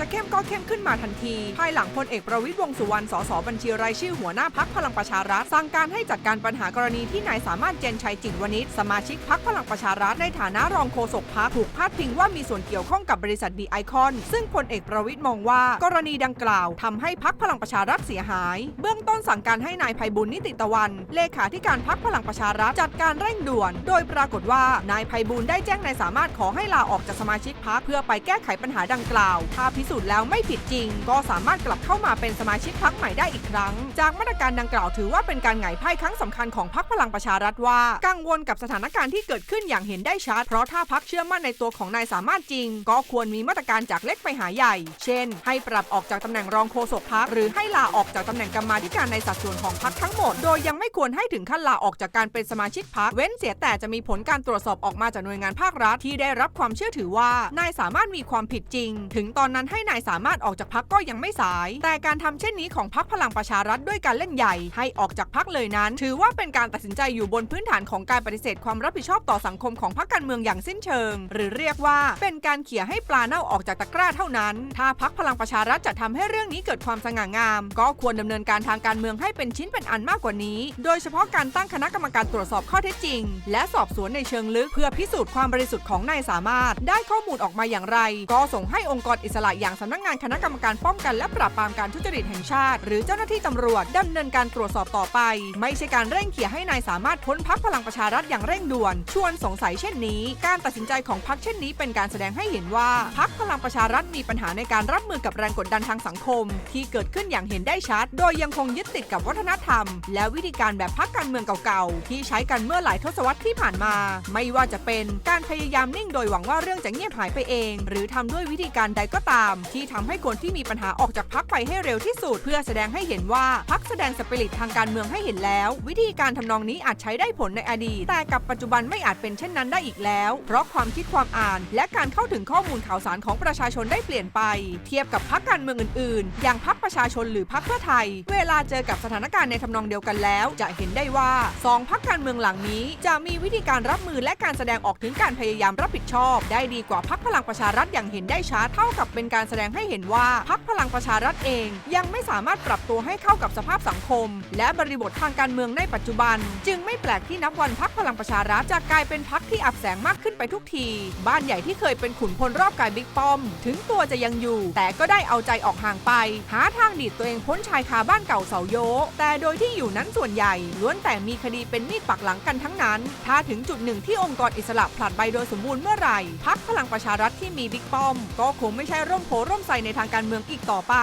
จะเข้มก็เข้มขึ้นมาทันที ภายหลังพลเอกประวิตยวงสุวรรณ สสบัญชีรายชื่อหัวหน้าพักพลังประชารัฐ สั่งการให้จัดการปัญหากรณีที่นายสามารถเจนชัยจิตวณิชสมาชิกพักพลังประชารัฐในฐานะรองโฆษกพักถูกพาดพิงว่ามีส่วนเกี่ยวข้องกับบริษัทดีไอคอน ซึ่งพลเอกประวิตยมองว่ากรณีดังกล่าวทำให้พักพลังประชารัฐเสียหาย เบื้องต้นสั่งการให้นายไพบุญนิติตะวัน เลขาธิการพักพลังประชารัฐจัดการเร่งด่วน โดยปรากฏว่านายไพบุญได้แจ้งนายสามารถขอให้ลาออกจากสมาชิกพักเพื่อไปแก้ไขปัญหาดังกล่าวถ้าพิสูจน์แล้วไม่ผิดจริง ก็สามารถกลับเข้ามาเป็นสมาชิกพักใหม่ได้อีกครั้ง จากมาตรการดังกล่าวถือว่าเป็นการไงไพ่ครั้งสำคัญของพักพลังประชารัฐว่า กังวลกับสถานการณ์ที่เกิดขึ้นอย่างเห็นได้ชัด เพราะถ้าพักเชื่อมั่นในตัวของนายสามารถจริง ก็ควรมีมาตรการจากเล็กไปหาใหญ่ เช่น ให้ปรับออกจากตำแหน่งรองโฆษกพักหรือให้ลาออกจากตำแหน่งกรรมาธิการในสัดส่วนของพักทั้งหมด โดยยังไม่ควรให้ถึงขั้นลาออกจากการเป็นสมาชิกพักเว้นเสียแต่จะมีผลการตรวจสอบออกมาจากหน่วยงานภาครัฐที่ได้รับความเชื่อถือว่านายสามารถมีความผิดจริง ถึงตอนนั้นให้นายสามารถออกจากพักก็ยังไม่สาย แต่การทำเช่นนี้ของพักพลังประชารัฐด้วยการเล่นใหญ่ ให้ออกจากพักเลยนั้น ถือว่าเป็นการตัดสินใจอยู่บนพื้นฐานของการปฏิเสธความรับผิดชอบต่อสังคมของพรรคการเมืองอย่างสิ้นเชิง หรือเรียกว่าเป็นการเขี่ยให้ปลาเน่าออกจากตะกร้าเท่านั้น ถ้าพักพลังประชารัฐจะทำให้เรื่องนี้เกิดความสง่างาม ก็ควรดำเนินการทางการเมืองให้เป็นชิ้นเป็นอันมากกว่านี้ โดยเฉพาะการตั้งคณะกรรมการตรวจสอบข้อเท็จจริง และสอบสวนในเชิงลึกเพื่อพิสูจน์ความบริสุทธิ์ของนายสามารถ ได้ข้อมูลออกมาอย่างไร ก็ส่งให้องค์กรอิสระอย่างสำนักงานคณะกรรมการป้องกันและปราบปรามการทุจริตแห่งชาติ หรือเจ้าหน้าที่ตำรวจดำเนินการตรวจสอบต่อไป ไม่ใช่การเร่งเขี่ยให้นายสามารถพ้นพักพลังประชารัฐอย่างเร่งด่วน ชวนสงสัยเช่นนี้ การตัดสินใจของพักเช่นนี้ เป็นการแสดงให้เห็นว่าพักพลังประชารัฐมีปัญหาในการรับมือกับแรงกดดันทางสังคม ที่เกิดขึ้นอย่างเห็นได้ชัด โดยยังคงยึดติดกับวัฒนธรรม และวิธีการแบบพักการเมืองเก่าๆ ที่ใช้กันเมื่อหลายทศวรรษที่ผ่านมา ไม่ว่าจะเป็นการพยายามนิ่งโดยหวังว่าเรื่องจะเงียบหายไปเอง หรือทำด้วยวิธีการใดก็ตามที่ทำให้คนที่มีปัญหาออกจากพักไปให้เร็วที่สุด เพื่อแสดงให้เห็นว่าพักแสดงสปิริตทางการเมืองให้เห็นแล้ว วิธีการทำนองนี้อาจใช้ได้ผลในอดีต แต่กับปัจจุบันไม่อาจเป็นเช่นนั้นได้อีกแล้ว เพราะความคิดความอ่าน และการเข้าถึงข้อมูลข่าวสารของประชาชนได้เปลี่ยนไป เทียบกับพักการเมืองอื่นๆ อย่างพักประชาชนหรือพักเพื่อไทย เวลาเจอกับสถานการณ์ในทำนองเดียวกันแล้ว จะเห็นได้ว่าสองพักการเมืองหลังนี้ จะมีวิธีการรับมือและการแสดงออกถึงการพยายามรับผิดชอบ ได้ดีกว่าพักพลังประชารัฐอย่างเห็นได้ชัดเท่ากับเป็นการแสดงให้เห็นว่าพักพลังประชารัฐเอง ยังไม่สามารถปรับตัวให้เข้ากับสภาพสังคม และบริบททางการเมืองในปัจจุบัน จึงไม่แปลกที่นับวันพักพลังประชารัฐจะกลายเป็นพักที่อับแสงมากขึ้นไปทุกที บ้านใหญ่ที่เคยเป็นขุนพลรอบกายบิ๊กป้อม ถึงตัวจะยังอยู่ แต่ก็ได้เอาใจออกห่างไป หาทางดีดตัวเองพ้นชายคาบ้านเก่าเสาโยกแต่โดยที่อยู่นั้นส่วนใหญ่ ล้วนแต่มีคดีเป็นมีดปักหลังกันทั้งนั้น ถ้าถึงจุดหนึ่งที่องค์กรอิสระผลัดใบโดยสมบูรณ์เมื่อไหร่พักพลังประชารัฐที่มีบิ๊กป้อม ก็คงไม่ใช่ร่่มโพร่มใสในทางการเมืองอีกต่อไป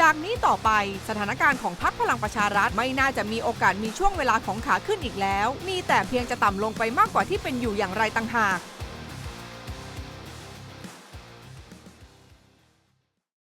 จากนี้ต่อไปสถานการณ์ของพักพลังประชารัฐไม่น่าจะมีโอกาสมีช่วงเวลาของขาขึ้นอีกแล้ว มีแต่เพียงจะต่ำลงไปมากกว่าที่เป็นอยู่อย่างไรต่างหาก